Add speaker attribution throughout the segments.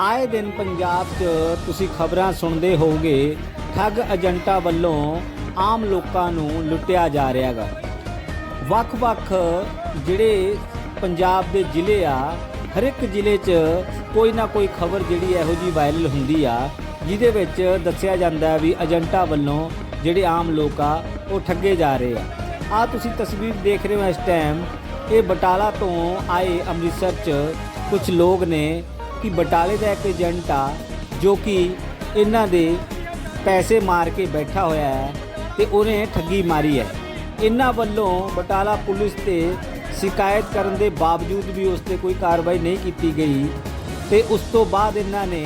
Speaker 1: ਆਏ ਦਿਨ ਪੰਜਾਬ 'ਚ ਤੁਸੀਂ ਖਬਰਾਂ ਸੁਣਦੇ ਹੋਵੋਗੇ, ਠੱਗ ਏਜੰਟਾਂ ਵੱਲੋਂ ਆਮ ਲੋਕਾਂ ਨੂੰ ਲੁੱਟਿਆ ਜਾ ਰਿਹਾ ਹੈਗਾ ਵੱਖ-ਵੱਖ ਜਿਹੜੇ ਪੰਜਾਬ ਦੇ ਜ਼ਿਲ੍ਹੇ ਆ ਹਰ ਇੱਕ ਜ਼ਿਲ੍ਹੇ 'ਚ ਕੋਈ ਨਾ ਕੋਈ ਖਬਰ ਜਿਹੜੀ ਇਹੋ ਜੀ ਵਾਇਰਲ ਹੁੰਦੀ ਆ, ਜਿਹਦੇ ਵਿੱਚ ਦੱਸਿਆ ਜਾਂਦਾ ਵੀ ਏਜੰਟਾਂ ਵੱਲੋਂ ਜਿਹੜੇ ਆਮ ਲੋਕ ਆ, ਉਹ ਠੱਗੇ ਜਾ ਰਹੇ ਆ। ਆ ਤੁਸੀਂ ਤਸਵੀਰ ਦੇਖ ਰਹੇ ਹੋ ਇਸ ਟਾਈਮ ਇਹ ਬਟਾਲਾ ਤੋਂ ਆਏ ਅੰਮ੍ਰਿਤਸਰ 'ਚ ਕੁਝ ਲੋਕ ਨੇ ਕਿ ਬਟਾਲੇ ਦਾ ਇੱਕ ਏਜੰਟ ਆ, ਜੋ ਕਿ ਇਹਨਾਂ ਦੇ ਪੈਸੇ ਮਾਰ ਕੇ ਬੈਠਾ ਹੋਇਆ ਹੈ ਤੇ ਉਹਨੇ ਠੱਗੀ ਮਾਰੀ ਹੈ। ਇਹਨਾਂ ਵੱਲੋਂ ਬਟਾਲਾ ਪੁਲਿਸ ਤੇ ਸ਼ਿਕਾਇਤ ਕਰਨ ਦੇ ਬਾਵਜੂਦ ਵੀ ਉਸ ਤੇ ਕੋਈ ਕਾਰਵਾਈ ਨਹੀਂ ਕੀਤੀ ਗਈ ਤੇ ਉਸ ਤੋਂ ਬਾਅਦ ਇਹਨਾਂ ਨੇ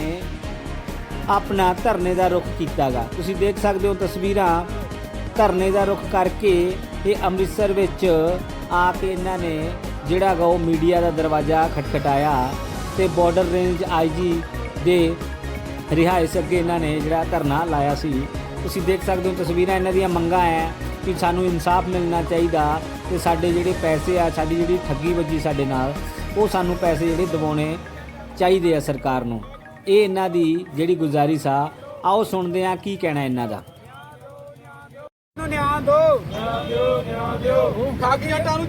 Speaker 1: ਆਪਣਾ ਧਰਨੇ ਦਾ ਰੁਖ ਕੀਤਾਗਾ। ਤੁਸੀਂ ਦੇਖ ਸਕਦੇ ਹੋ ਤਸਵੀਰਾਂ ਧਰਨੇ ਦਾ ਰੁਖ ਕਰਕੇ ਇਹ ਅੰਮ੍ਰਿਤਸਰ ਵਿੱਚ ਆ ਕੇ ਇਹਨਾਂ ਨੇ ਜਿਹੜਾ ਗਾ ਉਹ ਮੀਡੀਆ ਦਾ ਦਰਵਾਜ਼ਾ ਖਟਖਟਾਇਆ। ਤੇ ਬਾਰਡਰ ਰੇਂਜ ਆਈਜੀ ਦੇ ਰਿਹਾਇਸ਼ ਅੱਗੇ ਇਹਨਾਂ ਨੇ ਜਿਹੜਾ ਧਰਨਾ ਲਾਇਆ ਸੀ। ਤੁਸੀਂ ਦੇਖ ਸਕਦੇ ਹੋ ਤਸਵੀਰਾਂ ਇਹਨਾਂ ਦੀਆਂ ਮੰਗਾਂ ਹੈ ਕਿ ਸਾਨੂੰ ਇਨਸਾਫ ਮਿਲਣਾ ਚਾਹੀਦਾ ਤੇ ਸਾਡੇ ਜਿਹੜੇ ਪੈਸੇ ਆ ਸਾਡੀ ਜਿਹੜੀ ਠੱਗੀ ਵੱਜੀ ਸਾਡੇ ਨਾਲ ਉਹ ਸਾਨੂੰ ਪੈਸੇ ਜਿਹੜੇ ਦਿਵਾਉਣੇ ਚਾਹੀਦੇ ਆ ਸਰਕਾਰ ਨੂੰ। ਇਹ ਇਹਨਾਂ ਦੀ ਜਿਹੜੀ ਗੁਜ਼ਾਰਿਸ਼ ਆ ਆਓ ਸੁਣਦੇ ਆ ਕੀ ਕਹਿਣਾ ਇਹਨਾਂ ਦਾ।
Speaker 2: ਨੂੰ ਨਿਆਂ ਦਿਓ। ਨਿਆਂ ਦਿਓ ਨਿਆਂ ਦਿਓ ਠੱਗ ਜੱਟਾਂ ਨੂੰ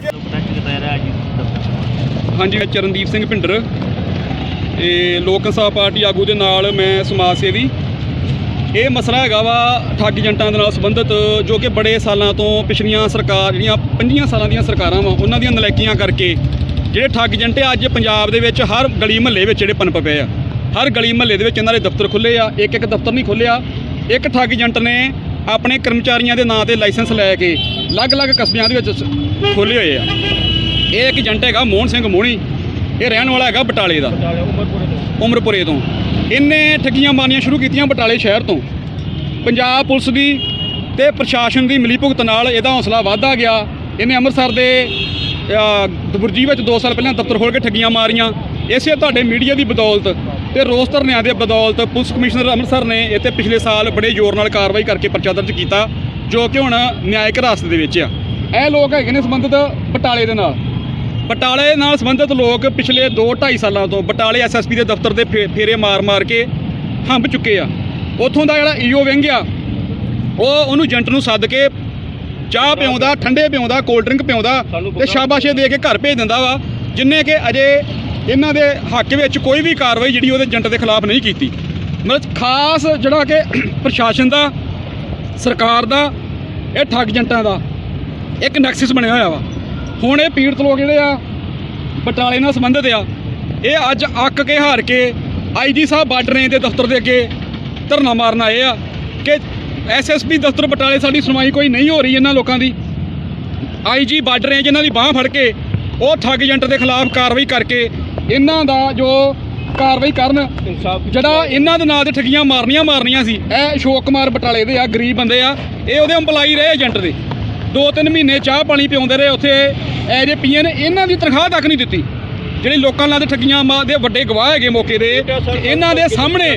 Speaker 3: ਹਾਂਜੀ ਮੈਂ ਚਰਨਦੀਪ ਸਿੰਘ ਭਿੰਡਰ। ਇਹ ਲੋਕ ਇਨਸਾਫ ਪਾਰਟੀ ਆਗੂ ਦੇ ਨਾਲ ਮੈਂ ਸਮਾਜ ਸੇਵੀ। ਇਹ ਮਸਲਾ ਹੈਗਾ ਵਾ ਠੱਗ ਏਜੰਟਾਂ ਦੇ ਨਾਲ ਸੰਬੰਧਿਤ, ਜੋ ਕਿ ਬੜੇ ਸਾਲਾਂ ਤੋਂ ਪਿਛਲੀਆਂ ਸਰਕਾਰ ਜਿਹੜੀਆਂ 25 ਸਾਲਾਂ ਦੀਆਂ ਸਰਕਾਰਾਂ ਵਾ, ਉਹਨਾਂ ਦੀਆਂ ਨਲਾਇਕੀਆਂ ਕਰਕੇ ਜਿਹੜੇ ਠੱਗ ਏਜੰਟ ਆ ਅੱਜ ਪੰਜਾਬ ਦੇ ਵਿੱਚ ਹਰ ਗਲੀ ਮਹੱਲੇ ਵਿੱਚ ਜਿਹੜੇ ਪਨਪ ਪਏ ਆ, ਹਰ ਗਲੀ ਮਹੱਲੇ ਦੇ ਵਿੱਚ ਇਹਨਾਂ ਦੇ ਦਫ਼ਤਰ ਖੁੱਲੇ ਆ ਇੱਕ ਇੱਕ ਦਫ਼ਤਰ ਨਹੀਂ ਖੁੱਲਿਆ ਇੱਕ ਠੱਗ ਏਜੰਟ ਨੇ ਆਪਣੇ ਕਰਮਚਾਰੀਆਂ ਦੇ ਨਾਂ ਤੇ ਲਾਇਸੈਂਸ ਲੈ ਕੇ ਅਲੱਗ-ਅਲੱਗ ਕਸਬਿਆਂ ਦੇ ਵਿੱਚ ਖੋਲ੍ਹੇ ਹੋਏ ਆ। ਇਹ ਇੱਕ ਏਜੰਟ ਹੈਗਾ ਮੋਹਨ ਸਿੰਘ ਮੋਹਣੀ ਇਹ ਰਹਿਣ ਵਾਲਾ ਹੈਗਾ ਬਟਾਲੇ ਦਾ। ਉਮਰਪੁਰੇ ਤੋਂ। ਇਹਨੇ ਠੱਗੀਆਂ ਮਾਰਨੀਆਂ ਸ਼ੁਰੂ ਕੀਤੀਆਂ ਬਟਾਲੇ ਸ਼ਹਿਰ ਤੋਂ। ਪੰਜਾਬ ਪੁਲਿਸ ਦੀ ਤੇ ਪ੍ਰਸ਼ਾਸਨ ਦੀ ਮਿਲੀਭੁਗਤ ਨਾਲ ਇਹਦਾ ਹੌਸਲਾ ਵਧਦਾ ਗਿਆ। ਇਹਨੇ ਅੰਮ੍ਰਿਤਸਰ ਦੇ ਅ, ਬੁਰਜੀ ਵਿੱਚ 2 ਸਾਲ ਪਹਿਲਾਂ ਦਫ਼ਤਰ ਖੋਲ੍ਹ ਕੇ ਠੱਗੀਆਂ ਮਾਰੀਆਂ। ਇਸੇ ਤੁਹਾਡੇ ਮੀਡੀਆ ਦੀ ਬਦੌਲਤ ਤੇ ਰੋਸ ਧਰਨਿਆਂ ਦੇ ਬਦੌਲਤ ਪੁਲਿਸ ਕਮਿਸ਼ਨਰ ਅੰਮ੍ਰਿਤਸਰ ਨੇ ਤੇ ਪਿਛਲੇ ਸਾਲ ਬੜੇ ਜ਼ੋਰ ਨਾਲ ਕਾਰਵਾਈ ਕਰਕੇ ਪਰਚਾ ਦਰਜ ਕੀਤਾ ਜੋ ਕਿ ਹੁਣ ਨਿਆਇਕ ਹਿਰਾਸਤ ਦੇ ਵਿੱਚ ਆ। ਇਹ ਲੋਕ ਹੈਗੇ ਨੇ ਸੰਬੰਧਿਤ ਬਟਾਲੇ ਦੇ ਨਾਲ। ਬਟਾਲੇ ਨਾਲ ਸੰਬੰਧਿਤ ਲੋਕ ਪਿਛਲੇ 2-2.5 ਸਾਲਾਂ ਤੋਂ ਬਟਾਲੇ ਐਸਐਸਪੀ ਦੇ ਦਫ਼ਤਰ ਦੇ ਫੇਰੇ ਮਾਰ-ਮਾਰ ਕੇ ਹੰਬ ਚੁੱਕੇ ਆ। ਉੱਥੋਂ ਦਾ ਜਿਹੜਾ ਈਓ ਵਿੰਗ ਆ ਉਹ ਉਹਨੂੰ ਏਜੰਟ ਨੂੰ ਸੱਦ ਕੇ ਚਾਹ ਪਿਆਉਂਦਾ ਠੰਡੇ ਪਿਆਉਂਦਾ ਕੋਲਡ ਡਰਿੰਕ ਪਿਆਉਂਦਾ ਤੇ ਸ਼ਾਬਾਸ਼ੇ ਦੇ ਕੇ ਘਰ ਭੇਜ ਦਿੰਦਾ ਵਾ ਜਿੰਨੇ ਕਿ ਅਜੇ ਇਹਨਾਂ ਦੇ ਹੱਕ ਵਿੱਚ ਕੋਈ ਵੀ ਕਾਰਵਾਈ ਜਿਹੜੀ ਉਹਦੇ ਏਜੰਟ ਦੇ ਖਿਲਾਫ ਨਹੀਂ ਕੀਤੀ। ਮਤਲਬ ਖਾਸ ਜਿਹੜਾ ਕਿ ਪ੍ਰਸ਼ਾਸਨ ਦਾ ਸਰਕਾਰ ਦਾ ਇਹ ਠੱਗ ਏਜੰਟਾਂ ਦਾ ਇੱਕ ਨੈਕਸਸ ਬਣਿਆ ਹੋਇਆ ਵਾ। ਹੁਣ ਇਹ ਪੀੜਤ ਲੋਕ ਜਿਹੜੇ ਆ, ਬਟਾਲੇ ਨਾਲ ਸੰਬੰਧਿਤ ਆ। ਇਹ ਅੱਜ ਅੱਕ ਕੇ ਹਾਰ ਕੇ ਆਈਜੀ ਸਾਹਿਬ ਬਾਰਡਰ ਰੇਂਜ ਦੇ ਦਫ਼ਤਰ ਦੇ ਅੱਗੇ ਧਰਨਾ ਮਾਰਨ ਆਏ ਆ ਕਿ ਐਸਐਸਪੀ ਦਫ਼ਤਰ ਬਟਾਲੇ ਸਾਡੀ ਸੁਣਵਾਈ ਕੋਈ ਨਹੀਂ ਹੋ ਰਹੀ ਇਹਨਾਂ ਲੋਕਾਂ ਦੀ। ਆਈਜੀ ਬਾਰਡਰ ਰੇਂਜ ਇਹਨਾਂ ਦੀ ਬਾਹ ਫੜ ਕੇ ਉਹ ਠੱਗ ਏਜੰਟ ਦੇ ਖਿਲਾਫ ਕਾਰਵਾਈ ਕਰਕੇ ਇਹਨਾਂ ਦਾ ਜੋ ਕਾਰਵਾਈ ਕਰਨ, ਜਿਹੜਾ ਇਹਨਾਂ ਦੇ ਨਾਂ ਤੇ ਠੱਗੀਆਂ ਮਾਰਨੀਆਂ ਮਾਰਨੀਆਂ ਸੀ, ਇਹ ਅਸ਼ੋਕ ਕੁਮਾਰ ਬਟਾਲੇ ਦੇ ਆ, ਗਰੀਬ ਬੰਦੇ ਆ। ਇਹ ਉਹਦੇ EMPLOYE ਰਹੇ ਏਜੰਟ ਦੇ। ਦੋ ਤਿੰਨ ਮਹੀਨੇ ਚਾਹ ਪਾਣੀ ਪਿਆਉਂਦੇ ਰਹੇ ਉੱਥੇ ਐਜ ਏ ਪੀਏ ਨੇ ਇਹਨਾਂ ਦੀ ਤਨਖਾਹ ਤੱਕ ਨਹੀਂ ਦਿੱਤੀ। ਜਿਹੜੀ ਲੋਕਾਂ ਨਾਲ ਠੱਗੀਆਂ ਦੇ ਵੱਡੇ ਗਵਾਹ ਹੈਗੇ ਮੌਕੇ ਦੇ ਇਹਨਾਂ ਦੇ ਸਾਹਮਣੇ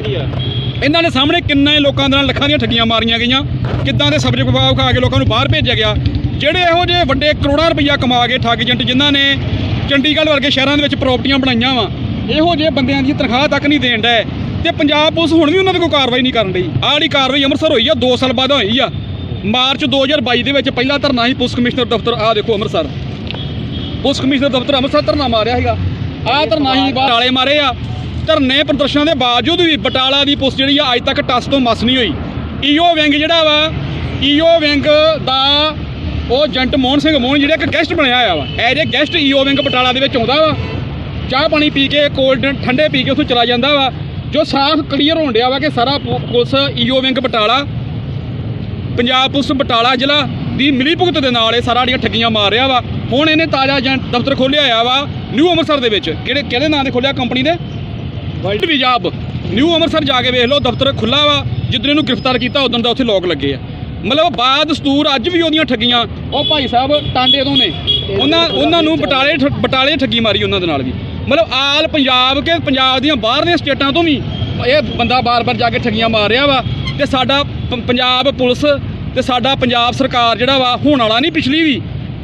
Speaker 3: ਇਹਨਾਂ ਦੇ ਸਾਹਮਣੇ ਕਿੰਨੇ ਲੋਕਾਂ ਦੇ ਨਾਲ ਲੱਖਾਂ ਦੀਆਂ ਠੱਗੀਆਂ ਮਾਰੀਆਂ ਗਈਆਂ ਕਿੱਦਾਂ ਦੇ ਸਬਜੈਕਟ ਵਿਭਾਗ ਖਾ ਕੇ ਲੋਕਾਂ ਨੂੰ ਬਾਹਰ ਭੇਜਿਆ ਗਿਆ। ਜਿਹੜੇ ਇਹੋ ਜਿਹੇ ਵੱਡੇ ਕਰੋੜਾਂ ਰੁਪਈਆ ਕਮਾ ਕੇ ਠੱਗ ਏਜੰਟ ਜਿਨ੍ਹਾਂ ਨੇ ਚੰਡੀਗੜ੍ਹ ਵਰਗੇ ਸ਼ਹਿਰਾਂ ਦੇ ਵਿੱਚ ਪ੍ਰਾਪਰਟੀਆਂ ਬਣਾਈਆਂ ਵਾ ਇਹੋ ਜਿਹੇ ਬੰਦਿਆਂ ਦੀ ਤਨਖਾਹ ਤੱਕ ਨਹੀਂ ਦੇਣ ਡੈ ਤੇ ਪੰਜਾਬ ਪੁਲਿਸ ਹੁਣ ਵੀ ਉਹਨਾਂ ਤੇ ਕੋਈ ਕਾਰਵਾਈ ਨਹੀਂ ਕਰਨ ਡਈ। ਆਹ ਜਿਹੜੀ ਕਾਰਵਾਈ ਅੰਮ੍ਰਿਤਸਰ ਹੋਈ ਆ 2 ਸਾਲ ਬਾਅਦ ਹੋਈ ਆ। ਮਾਰਚ 2022 ਦੇ ਵਿੱਚ ਪਹਿਲਾ ਧਰਨਾ ਹੀ ਪੁਲਿਸ ਕਮਿਸ਼ਨਰ ਦਫ਼ਤਰ, ਆਹ ਦੇਖੋ ਅੰਮ੍ਰਿਤਸਰ। ਪੁਲਿਸ ਕਮਿਸ਼ਨਰ ਦਫ਼ਤਰ ਅੰਮ੍ਰਿਤਸਰ ਧਰਨਾ ਮਾਰਿਆ ਸੀਗਾ। ਆਹ ਧਰਨਾ ਹੀ ਬਟਾਲੇ ਮਾਰੇ ਆ। ਧਰਨੇ ਪ੍ਰਦਰਸ਼ਨਾਂ ਦੇ ਬਾਵਜੂਦ ਵੀ ਬਟਾਲਾ ਦੀ ਪੁਲਿਸ ਜਿਹੜੀ ਆ, ਅੱਜ ਤੱਕ ਟੱਸ ਤੋਂ ਮਸ ਨਹੀਂ ਹੋਈ। ਈਓ ਵਿੰਗ ਜਿਹੜਾ ਵਾ, ਈਓ ਵਿੰਗ ਦਾ ਉਹ ਏਜੰਟ ਮੋਹਨ ਸਿੰਘ ਮੋਹਨ ਜਿਹੜਾ ਇੱਕ ਗੈਸਟ ਬਣਿਆ ਹੋਇਆ ਵਾ। As a guest EO wing Batala ਦੇ ਵਿੱਚ ਆਉਂਦਾ ਵਾ, ਚਾਹ ਪਾਣੀ ਪੀ ਕੇ ਕੋਲਡ ਠੰਡੇ ਪੀ ਕੇ ਉੱਥੋਂ ਚਲਾ ਜਾਂਦਾ ਵਾ, ਜੋ ਸਾਫ਼ ਕਲੀਅਰ ਹੋਣ ਡਿਆ ਵਾ ਕਿ ਸਾਰਾ ਪੁ- police EO wing Batala Punjab police Batala ਜ਼ਿਲ੍ਹਾ ਦੀ ਮਿਲੀ ਭੁਗਤ ਦੇ ਨਾਲ ਇਹ ਸਾਰਾ ਜਿਹੜੀਆਂ ਠੱਗੀਆਂ ਮਾਰ ਰਿਹਾ ਵਾ, ਹੁਣ ਇਹਨੇ ਤਾਜ਼ਾ ਏਜੰਟ ਦਫ਼ਤਰ ਖੋਲ੍ਹਿਆ ਹੋਇਆ ਵਾ, ਨਿਊ ਅੰਮ੍ਰਿਤਸਰ ਦੇ ਵਿੱਚ, ਕਿਹੜੇ ਕਿਹਦੇ ਨਾਂ ਤੇ ਖੋਲ੍ਹਿਆ ਕੰਪਨੀ ਦੇ ਵਰਲਡ ਵਿਜਾਬ, ਨਿਊ ਅੰਮ੍ਰਿਤਸਰ ਜਾ ਕੇ ਵੇਖ ਲਓ, ਦਫ਼ਤਰ ਖੁੱਲਾ ਵਾ ਜਿੱਦਣ ਇਹਨੂੰ ਗ੍ਰਿਫਤਾਰ ਕੀਤਾ, ਉਦੋਂ ਦਾ ਉੱਥੇ ਲੋਕ ਲੱਗੇ ਆ। ਮਤਲਬ ਬਾਦ ਦਸਤੂਰ ਅੱਜ ਵੀ ਉਹਦੀਆਂ ਠੱਗੀਆਂ, ਉਹ ਭਾਈ ਸਾਹਿਬ ਟਾਂਡੇ ਤੋਂ ਨੇ। ਉਹਨਾਂ ਉਹਨਾਂ ਨੂੰ ਬਟਾਲੇ ਠ- ਬਟਾਲੇ ਠੱਗੀ ਮਾਰੀ ਉਹਨਾਂ ਦੇ ਨਾਲ ਵੀ। ਮਤਲਬ ਆਲ ਪੰਜਾਬ ਕੇ, ਪੰਜਾਬ ਦੀਆਂ ਬਾਹਰਲੀਆਂ ਸਟੇਟਾਂ ਤੋਂ ਵੀ ਇਹ ਬੰਦਾ ਬਾਰ-ਬਾਰ ਜਾ ਕੇ ਠੱਗੀਆਂ ਮਾਰ ਰਿਹਾ ਵਾ। ਤੇ ਸਾਡਾ ਪੰਜਾਬ ਪੁਲਿਸ ਤੇ ਸਾਡਾ ਪੰਜਾਬ ਸਰਕਾਰ ਜਿਹੜਾ ਵਾ ਹੋਣ ਵਾਲਾ ਨਹੀਂ ਪਿਛਲੀ ਵੀ।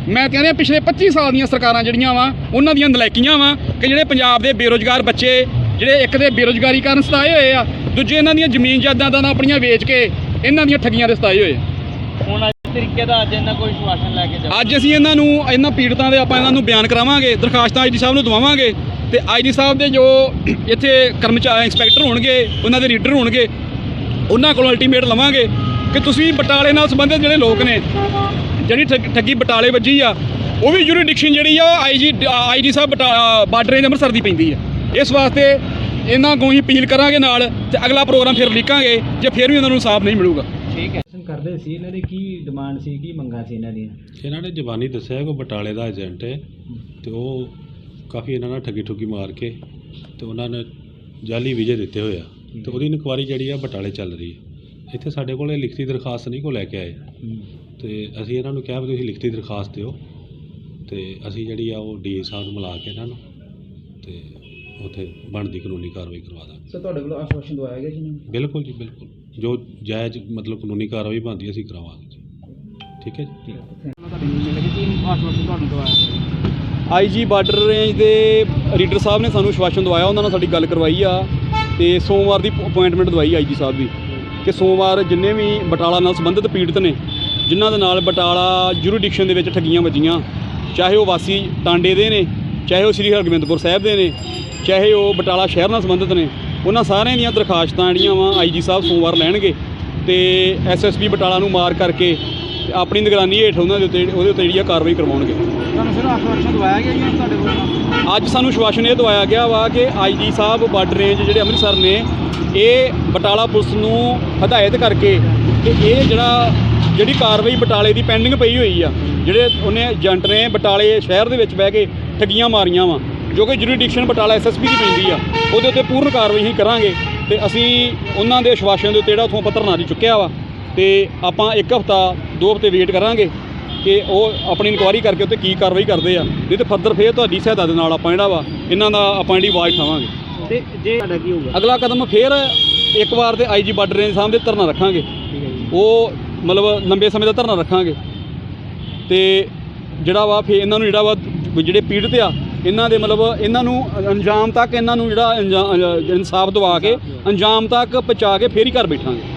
Speaker 3: ਮੈਂ ਕਹਿੰਦਾ ਪਿਛਲੇ 25 ਸਾਲ ਦੀਆਂ ਸਰਕਾਰਾਂ ਜਿਹੜੀਆਂ ਵਾ ਉਹਨਾਂ ਦੀਆਂ ਨਲਾਇਕੀਆਂ ਵਾ ਕਿ ਜਿਹੜੇ ਪੰਜਾਬ ਦੇ ਬੇਰੋਜ਼ਗਾਰ ਬੱਚੇ ਜਿਹੜੇ ਇੱਕ ਦੇ ਬੇਰੁਜ਼ਗਾਰੀ ਕਾਰਨ ਸਤਾਏ ਹੋਏ ਆ ਦੂਜੇ ਇਹਨਾਂ ਦੀਆਂ ਜ਼ਮੀਨ ਜਾਇਦਾਦਾਂ ਆਪਣੀਆਂ ਵੇਚ ਕੇ ਇਹਨਾਂ ਦੀਆਂ ਠੱਗੀਆਂ ਦੇ ਸਤਾਏ ਹੋਏ
Speaker 2: ਹੁਣ ਤਰੀਕੇ ਦਾ ਅੱਜ ਇਹਨਾਂ ਕੋਈ ਸ਼ਵਾਸਨ ਲੈ ਕੇ ਜਾ
Speaker 3: ਅੱਜ ਅਸੀਂ ਇਹਨਾਂ ਨੂੰ ਇਹਨਾਂ ਪੀੜਤਾਂ ਦੇ ਆਪਾਂ ਇਹਨਾਂ ਨੂੰ ਬਿਆਨ ਕਰਾਵਾਂਗੇ ਦਰਖਾਸਤਾਂ ਆਈਜੀ ਸਾਹਿਬ ਨੂੰ ਦਵਾਵਾਂਗੇ ਤੇ ਆਈਜੀ ਸਾਹਿਬ ਦੇ ਜੋ ਇੱਥੇ ਕਰਮਚਾਰੀ ਇੰਸਪੈਕਟਰ ਹੋਣਗੇ ਉਹਨਾਂ ਦੇ ਰੀਡਰ ਹੋਣਗੇ ਉਹਨਾਂ ਕੋਲੋਂ ਅਲਟੀਮੇਟ ਲਵਾਂਗੇ ਕਿ ਤੁਸੀਂ ਬਟਾਲੇ ਨਾਲ ਸੰਬੰਧਿਤ ਜਿਹੜੇ ਲੋਕ ਨੇ ਜਿਹੜੀ ਠੱਗ- ਠੱਗੀ ਬਟਾਲੇ ਵੱਜੀ ਆ ਉਹ ਵੀ ਜੁਰੀਡਿਕਸ਼ਨ ਜਿਹੜੀ ਆ ਆਈਜੀ ਆਈਜੀ ਸਾਹਿਬ ਬਾਰਡਰ ਰੇਂਜ ਅੰਮ੍ਰਿਤਸਰ ਦੀ ਪੈਂਦੀ ਆ। ਇਸ ਵਾਸਤੇ ਇਹਨਾਂ ਨੂੰ ਹੀ ਅਪੀਲ ਕਰਾਂਗੇ ਨਾਲ ਤੇ ਅਗਲਾ ਪ੍ਰੋਗਰਾਮ ਫਿਰ ਲਿਖਾਂਗੇ ਜੇ ਫਿਰ ਵੀ ਉਹਨਾਂ ਨੂੰ ਇਨਸਾਫ ਨਹੀਂ ਮਿਲੂਗਾ।
Speaker 2: ਠੀਕ ਹੈ।
Speaker 1: ਕਰਦੇ ਸੀ ਇਹਨਾਂ ਦੀ ਕੀ ਡਿਮਾਂਡ ਸੀ ਕੀ ਮੰਗਾਂ ਸੀ ਇਹਨਾਂ ਦੀਆਂ?
Speaker 4: ਇਹਨਾਂ ਨੇ ਜ਼ਬਾਨੀ ਦੱਸਿਆ ਕਿ ਉਹ ਬਟਾਲੇ ਦਾ ਏਜੰਟ ਹੈ ਤੇ ਉਹ ਕਾਫੀ ਇਹਨਾਂ ਨਾਲ ਠੱਗੀ ਠੁੱਗੀ ਮਾਰ ਕੇ ਤੇ ਉਹਨਾਂ ਨੇ ਜਾਲੀ ਵੀਜ਼ੇ ਦਿੱਤੇ ਹੋਏ ਆ। ਤੇ ਉਹਦੀ ਇਨਕੁਆਰੀ ਜਿਹੜੀ ਆ ਬਟਾਲੇ ਚੱਲ ਰਹੀ ਹੈ ਇੱਥੇ ਸਾਡੇ ਕੋਲ ਇਹ ਲਿਖਤੀ ਦਰਖਾਸਤ ਨਹੀਂ ਕੋ ਲੈ ਕੇ ਆਏ। ਤੇ ਅਸੀਂ ਇਹਨਾਂ ਨੂੰ ਕਿਹਾ ਵੀ ਤੁਸੀਂ ਲਿਖਤੀ ਦਰਖਾਸਤ ਦਿਓ। ਤੇ ਅਸੀਂ ਜਿਹੜੀ ਆ ਉਹ ਡੀ ਸਾਹਿਬ ਨੂੰ ਮਿਲਾ ਕੇ ਇਹਨਾਂ ਨੂੰ ਤੇ ਉੱਥੇ ਬਣਦੀ ਕਾਨੂੰਨੀ ਕਾਰਵਾਈ ਕਰਵਾ ਦਾਂਗੇ।
Speaker 2: ਸਰ ਤੁਹਾਡੇ ਕੋਲ ਆਸ਼ਵਾਸਨ ਦਵਾਇਆ ਗਿਆ ਜੀ
Speaker 4: ਬਿਲਕੁਲ ਜੀ ਬਿਲਕੁਲ। ਜੋ ਜਾਇਜ਼ ਮਤਲਬ ਕਾਨੂੰਨੀ ਕਾਰਵਾਈ ਬਣਦੀ ਅਸੀਂ ਕਰਵਾਵਾਂਗੇ ਜੀ। ਠੀਕ ਹੈ ਜੀ?
Speaker 2: ਤੁਹਾਡੀ ਮਿਲ ਗਈ ਕੀ ਆਸ਼ਵਾਸਨ ਤੁਹਾਨੂੰ ਦਵਾਇਆ ਗਿਆ
Speaker 3: ਆਈਜੀ ਬਾਰਡਰ ਰੇਂਜ ਦੇ ਰੀਡਰ ਸਾਹਿਬ ਨੇ ਸਾਨੂੰ ਸ਼ਵਾਸ਼ਨ ਦਵਾਇਆ ਉਹਨਾਂ ਨਾਲ ਸਾਡੀ ਗੱਲ ਕਰਵਾਈ ਆ। ਤੇ ਸੋਮਵਾਰ ਦੀ ਅਪਾਇੰਟਮੈਂਟ ਦਵਾਈ ਆਈਜੀ ਸਾਹਿਬ ਦੀ। ਕਿ ਸੋਮਵਾਰ ਜਿੰਨੇ ਵੀ ਬਟਾਲਾ ਨਾਲ ਸੰਬੰਧਿਤ ਪੀੜਤ ਨੇ, ਜਿਨ੍ਹਾਂ ਦੇ ਨਾਲ ਬਟਾਲਾ ਜੁਰੀਡਿਕਸ਼ਨ ਦੇ ਵਿੱਚ ਠੱਗੀਆਂ ਵੱਜੀਆਂ, ਚਾਹੇ ਉਹ ਵਾਸੀ ਟਾਂਡੇ ਦੇ ਨੇ, ਚਾਹੇ ਉਹ ਸ੍ਰੀ ਹਰਗੋਬਿੰਦਪੁਰ ਸਾਹਿਬ ਦੇ ਨੇ, ਚਾਹੇ ਉਹ ਬਟਾਲਾ ਸ਼ਹਿਰ ਨਾਲ ਸੰਬੰਧਿਤ ਨੇ, ਉਹਨਾਂ ਸਾਰਿਆਂ ਦੀਆਂ ਦਰਖਾਸਤਾਂ ਜਿਹੜੀਆਂ ਵਾ ਆਈਜੀ ਸਾਹਿਬ ਸੋਮਵਾਰ ਲੈਣਗੇ ਤੇ ਐਸਐਸਪੀ ਬਟਾਲਾ ਨੂੰ ਮਾਰ ਕਰਕੇ ਤੇ ਆਪਣੀ ਨਿਗਰਾਨੀ ਹੇਠ ਉਹਨਾਂ ਦੇ ਉੱਤੇ ਉਹਦੇ ਉੱਤੇ ਜਿਹੜੀ ਆ ਕਾਰਵਾਈ ਕਰਵਾਉਣਗੇ।
Speaker 2: ਤੁਹਾਨੂੰ ਸਿਰ ਆਸ਼ਵਾਸਨ ਦਵਾਇਆ ਗਿਆ ਜੀ ਤੁਹਾਡੇ ਕੋਲ?
Speaker 3: ਅੱਜ ਸਾਨੂੰ ਸ਼ਵਾਸ਼ਨ ਇਹ ਦਵਾਇਆ ਗਿਆ ਵਾ ਕਿ ਆਈਜੀ ਸਾਹਿਬ ਬਾਰਡਰ ਰੇਂਜ ਜਿਹੜੇ ਅੰਮ੍ਰਿਤਸਰ ਨੇ ਇਹ ਬਟਾਲਾ ਪੁਲਿਸ ਨੂੰ ਹਦਾਇਤ ਕਰਕੇ ਕਿ ਇਹ ਜਿਹੜਾ ਜਿਹੜੀ ਕਾਰਵਾਈ ਬਟਾਲੇ ਦੀ ਪੈਂਡਿੰਗ ਪਈ ਹੋਈ ਆ ਜਿਹੜੇ ਉਹਨੇ ਏਜੰਟ ਨੇ ਬਟਾਲੇ ਸ਼ਹਿਰ ਦੇ ਵਿੱਚ ਬਹਿ ਕੇ ਠੱਗੀਆਂ ਮਾਰੀਆਂ ਵਾ ਜੋ ਕਿ ਜੁਰੀਡਿਕਸ਼ਨ ਬਟਾਲਾ ਐਸਐਸਪੀ ਦੀ ਪੈਂਦੀ ਆ ਉਹਦੇ ਉੱਤੇ ਪੂਰਨ ਕਾਰਵਾਈ ਹੀ ਕਰਾਂਗੇ ਤੇ ਅਸੀਂ ਉਹਨਾਂ ਦੇ ਸ਼ਵਾਸ਼ਨ ਦੇ ਉੱਤੇ ਜਿਹੜਾ ਉਥੋਂ ਪੱਤਰ ਨਾਰੀ ਚੁੱਕਿਆ ਵਾ ਤੇ ਆਪਾਂ ਇੱਕ ਹਫਤਾ ਦੋ ਹਫ਼ਤੇ ਵੇਟ ਕਰਾਂਗੇ ਕਿ ਉਹ ਆਪਣੀ ਇਨਕੁਆਇਰੀ ਕਰਕੇ ਉੱਤੇ ਕੀ ਕਾਰਵਾਈ ਕਰਦੇ ਆ। ਨਹੀਂ ਤੇ ਫਰਦਰ ਫੇਰ ਤੁਹਾਡੀ ਸਹਾਇਤਾ ਦੇ ਨਾਲ ਆਪਾਂ ਜਿਹੜਾ ਵਾ ਇਹਨਾਂ ਦਾ ਆਪਾਂ ਜਿਹੜੀ ਆਵਾਜ਼ ਉਠਾਵਾਂਗੇ।
Speaker 2: ਤੇ ਜੇ ਤੁਹਾਡਾ ਕੀ ਹੋਊਗਾ?
Speaker 3: ਅਗਲਾ ਕਦਮ ਫੇਰ ਇੱਕ ਵਾਰ ਤੇ ਆਈਜੀ ਬਾਰਡਰ ਰੇਂਜ ਸਾਹਮਣੇ ਧਰਨਾ ਰੱਖਾਂਗੇ। ਉਹ ਮਤਲਬ ਲੰਬੇ ਸਮੇਂ ਦਾ ਧਰਨਾ ਰੱਖਾਂਗੇ। ਤੇ ਜਿਹੜਾ ਵਾ ਫੇ ਇਹਨਾਂ ਨੂੰ ਜਿਹੜਾ ਵਾ ਜਿਹੜੇ ਪੀੜਤ ਆ ਇਹਨਾਂ ਦੇ ਮਤਲਬ ਇਹਨਾਂ ਨੂੰ ਅੰਜਾਮ ਤੱਕ ਇਹਨਾਂ ਨੂੰ ਜਿਹੜਾ ਇਨਸਾਫ ਦਵਾ ਕੇ। ਅੰਜਾਮ ਤੱਕ ਪਹੁੰਚਾ ਕੇ ਫੇਰ ਹੀ ਘਰ ਬੈਠਾਂਗੇ।